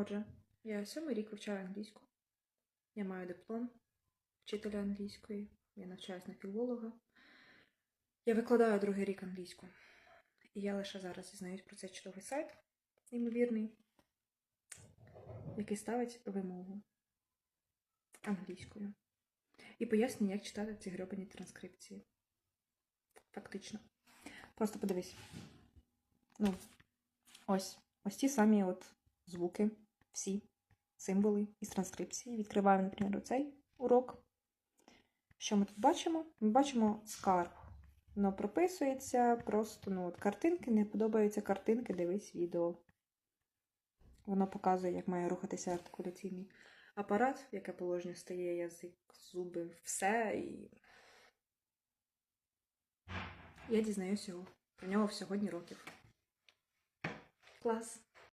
Отже, я сьомий рік вивчаю англійську. Я маю диплом вчителя англійської. Я навчаюсь на філолога. Я викладаю другий рік англійську. І я лише зараз дізнаюсь про цей чудовий сайт, неймовірний, який ставить вимогу англійською. І пояснює, як читати ці грьобані транскрипції. Фактично. Просто подивись. Ну, ось. Ось ті самі от звуки, всі символи із транскрипції. Відкриваємо, наприклад, оцей урок. Що ми тут бачимо? Ми бачимо скарб. Воно прописується просто ну, от картинки, не подобаються картинки, дивись відео. Воно показує, як має рухатися артикуляційний апарат, в яке положення стає язик, зуби, все. І я дізнаюся його про нього сьогодні років. Клас.